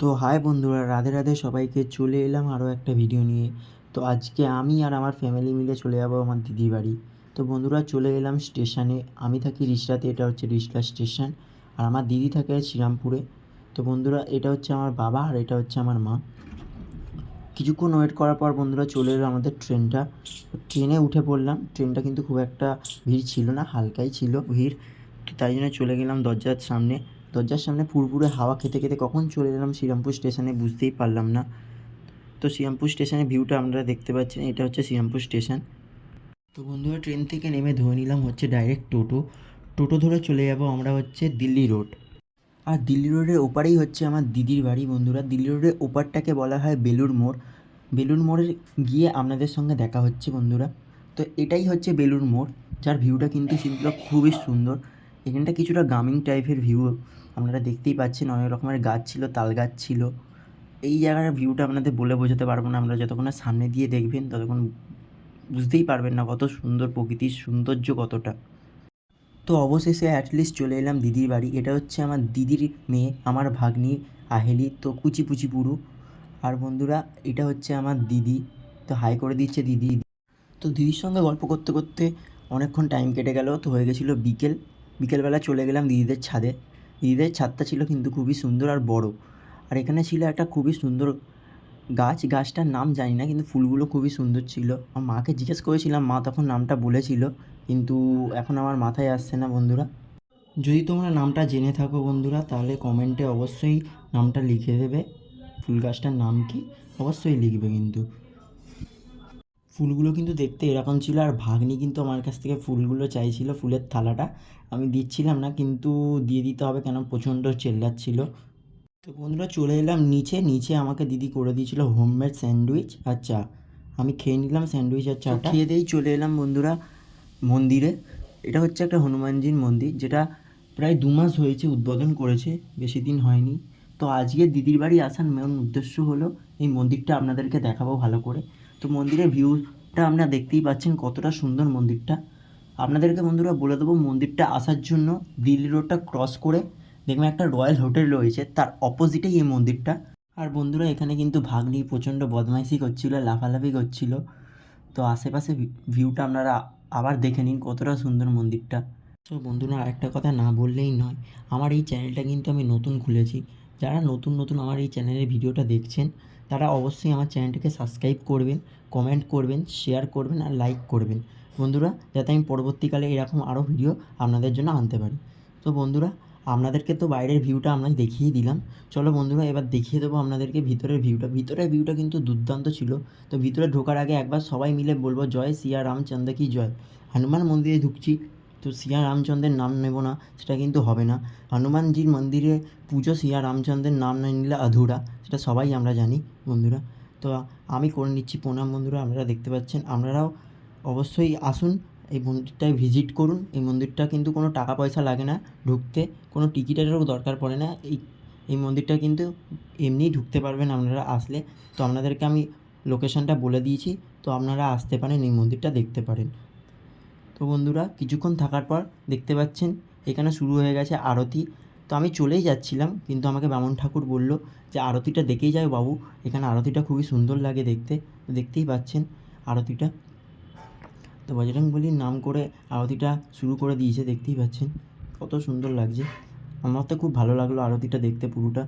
তো হাই বন্ধুরা, রাধে রাধে সবাইকে চলে এলাম আরও একটা ভিডিও নিয়ে। তো আজকে আমি আর আমার ফ্যামিলি মিলে চলে যাব আমার দিদির বাড়ি। তো বন্ধুরা, চলে এলাম স্টেশনে আমি থাকি রিষড়াতে এটা হচ্ছে রিষড়া স্টেশন আর আমার দিদি থাকে শ্রীরামপুরে। তো বন্ধুরা, এটা হচ্ছে আমার বাবা আর এটা হচ্ছে আমার মা। কিছুক্ষণ ওয়েট করার পর বন্ধুরা চলে এলো আমাদের ট্রেনটা। ট্রেনে উঠে পড়লাম। ট্রেনটা কিন্তু খুব একটা ভিড় ছিল না, হালকাই ছিল ভিড়। তো তাই জন্য চলে গেলাম দরজার সামনে। দরজার সামনে ফুরফুরে হাওয়া খেতে খেতে কখন চলে এলাম শ্রীরামপুর স্টেশনে বুঝতেই পারলাম না। তো শ্রীরামপুর স্টেশনের ভিউটা আপনারা দেখতে পাচ্ছেন, এটা হচ্ছে শ্রীরামপুর স্টেশন। তো বন্ধুরা, ট্রেন থেকে নেমে ধরে নিলাম হচ্ছে ডাইরেক্ট টোটো। টোটো ধরে চলে যাব আমরা হচ্ছে দিল্লি রোড। আর দিল্লি রোডের ওপারেই হচ্ছে আমার দিদির বাড়ি বন্ধুরা। দিল্লি রোডের ওপারটাকে বলা হয় বেলুর মোড়। বেলুর মোড়ে গিয়ে আপনাদের সঙ্গে দেখা হচ্ছে বন্ধুরা। তো এটাই হচ্ছে বেলুর মোড়, যার ভিউটা কিন্তু ছিল খুবই সুন্দর। এখানটা কিছুটা গ্রামীণ টাইপের ভিউ আপনারা দেখতেই পাচ্ছেন অনেক রকমের গাছ ছিল, তাল গাছ ছিল। এই জায়গার ভিউটা আপনাদের বলে বোঝাতে পারব না আমরা যতক্ষণ সামনে দিয়ে দেখবেন ততক্ষণ বুঝতেই পারবেন না কত সুন্দর প্রকৃতির সৌন্দর্য কতটা। তো অবশেষে অ্যাটলিস্ট চলে এলাম দিদির বাড়ি। এটা হচ্ছে আমার দিদির মেয়ে, আমার ভাগ্নি আহেলি, তো কুচি পুচি পুরু আর বন্ধুরা, এটা হচ্ছে আমার দিদি, তো হাই করে দিচ্ছে দিদি। তো দিদির সঙ্গে গল্প করতে করতে অনেকক্ষণ টাইম কেটে গেল, তো হয়ে গেছিল বিকেল। বিকেলবেলা চলে গেলাম দিদিদের ছাদে। দিদিদের ছাদটা ছিল কিন্তু খুবই সুন্দর আর বড়। আর এখানে ছিল একটা খুবই সুন্দর গাছ। গাছটার নাম জানি না, কিন্তু ফুলগুলো খুবই সুন্দর ছিল। আমার মাকে জিজ্ঞেস করেছিলাম, মা তখন নামটা বলেছিল, কিন্তু এখন আমার মাথায় আসছে না বন্ধুরা। যদি তোমরা নামটা জেনে থাকো বন্ধুরা, তাহলে কমেন্টে অবশ্যই নামটা লিখে দেবে। ফুল গাছটার নাম কি? অবশ্যই লিখবে কিন্তু। ফুলগুলো কিন্তু দেখতে এরকম ছিল আর ভাগ্নি কিন্তু আমার কাছ থেকে ফুলগুলো চাইছিল ফুলের থালাটা। আমি দিচ্ছিলাম না কিন্তু দিয়ে দিতে হবে কেন? প্রচণ্ড চেল্লাচ্ছিল। তো বন্ধুরা চলে এলাম নিচে। নিচে আমাকে দিদি করে দিয়েছিল হোমমেড স্যান্ডউইচ আর চা। আমি খেয়ে নিলাম স্যান্ডউইচ আর চাটা। খেয়ে দিয়েই চলে এলাম বন্ধুরা মন্দিরে। এটা হচ্ছে একটা হনুমানজির মন্দির যেটা প্রায় দু মাস হয়েছে উদ্বোধন করেছে বেশি দিন হয়নি। তো আজকে দিদির বাড়ি আসার মেন উদ্দেশ্য হলো এই মন্দিরটা আপনাদেরকে দেখাবো ভালো করে। তো মন্দিরের ভিউটা আপনারা দেখতেই পাচ্ছেন কতটা সুন্দর মন্দিরটা। আপনাদেরকে বন্ধুরা বলে দেবো মন্দিরটা আসার জন্য দিল্লি রোডটা ক্রস করে দেখবেন একটা রয়্যাল হোটেল রয়েছে, তার অপোজিটেই এই মন্দিরটা। আর বন্ধুরা এখানে কিন্তু ভাগ্নি প্রচণ্ড বদমাইশি করছিল, লাফালাফি করছিল। তো আশেপাশে ভিউটা আপনারা আবার দেখে নিন কতটা সুন্দর মন্দিরটা। তো বন্ধুরা আরেকটা কথা না বললেই নয়, আমার এই চ্যানেলটা কিন্তু আমি নতুন খুলেছি। যারা নতুন নতুন আমার এই চ্যানেলের ভিডিওটা দেখছেন, তারা অবশ্যই আমার চ্যানেলটাকে সাবস্ক্রাইব করবেন কমেন্ট করবেন শেয়ার করবেন আর লাইক করবেন। বন্ধুরা, যাতে আমি পরবর্তীকালে এরকম আরও ভিডিও আপনাদের জন্য আনতে পারি। তো বন্ধুরা, আপনাদেরকে তো বাইরের ভিউটা আমরা দেখিয়ে দিলাম। চলো বন্ধুরা, এবার দেখিয়ে দেবো আপনাদেরকে ভিতরের ভিউটা ভিতরের ভিউটা কিন্তু দুর্দান্ত ছিল। তো ভিতরে ঢোকার আগে একবার সবাই মিলে বলব, জয় সিয়া রামচন্দ্র কি জয়? হনুমান মন্দিরে ঢুকছি। তো সিয়া রামচন্দ্রের নাম নেব না, সেটা কিন্তু হবে না। হনুমানজির মন্দিরে পুজো সিয়া রামচন্দ্রের নাম না নিলে আধুরা সেটা সবাই আমরা জানি বন্ধুরা। তো আমি করে নিচ্ছি প্রণাম বন্ধুরা, আপনারা দেখতে পাচ্ছেন। আপনারাও অবশ্যই আসুন, এই মন্দিরটায় ভিজিট করুন। এই মন্দিরটা কিন্তু কোনো টাকা পয়সা লাগে না ঢুকতে, কোনো টিকিটেরও দরকার পড়ে না। এই এই মন্দিরটা কিন্তু এমনিই ঢুকতে পারবেন আপনারা আসলে। তো আপনাদেরকে আমি লোকেশনটা বলে দিয়েছি, তো আপনারা আসতে পারেন, এই মন্দিরটা দেখতে পারেন। তো বন্ধুরা, কিছুক্ষণ থাকার পর দেখতে পাচ্ছেন, এখানে শুরু হয়ে গেছে আরতি। তো আমি চলেই যাচ্ছিলাম, কিন্তু আমাকে বামন ঠাকুর বলল যে, আরতিটা দেখেই যাও বাবু। এখানে আরতিটা খুবই সুন্দর লাগে দেখতে। তো দেখতেই পাচ্ছেন আরতিটা। তো বজরং বলির নাম করে আরতিটা শুরু করে দিয়েছে, দেখতেই পাচ্ছেন। কত সুন্দর লাগছে। আমার তো খুব ভালো লাগল আরতিটা দেখতে পুরোটা।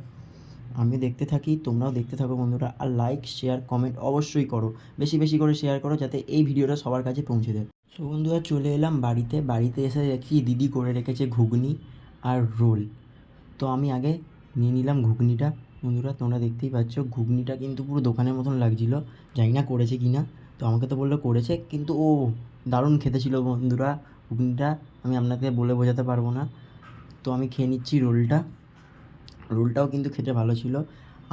আমি দেখতে থাকি, তোমরাও দেখতে থাকো বন্ধুরা। আর লাইক শেয়ার কমেন্ট অবশ্যই করো। বেশি বেশি করে শেয়ার করো যাতে এই ভিডিওটা সবার কাছে পৌঁছে দেয় তো বন্ধুরা চলে এলাম বাড়িতে। বাড়িতে এসে দেখি দিদি করে রেখেছে ঘুগনি আর রোল। তো আমি আগে নিয়ে নিলাম ঘুগনিটা। বন্ধুরা, তোমরা দেখতেই পাচ্ছ, ঘুগনিটা কিন্তু পুরো দোকানের মতন লাগছিল। জানি না করেছে কি না তো আমাকে তো বলল করেছে, কিন্তু ও দারুণ খেতে ছিল বন্ধুরা ঘুগনিটা। আমি আপনাকে বলে বোঝাতে পারব না। তো আমি খেয়ে নিচ্ছি রোলটা। রোলটাও কিন্তু খেতে ভালো ছিল।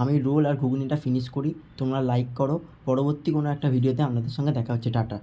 আমি রোল আর ঘুগনিটা ফিনিশ করি। তোমরা লাইক করো। পরবর্তী কোনো একটা ভিডিওতে আপনাদের সঙ্গে দেখা হচ্ছে। টাটা।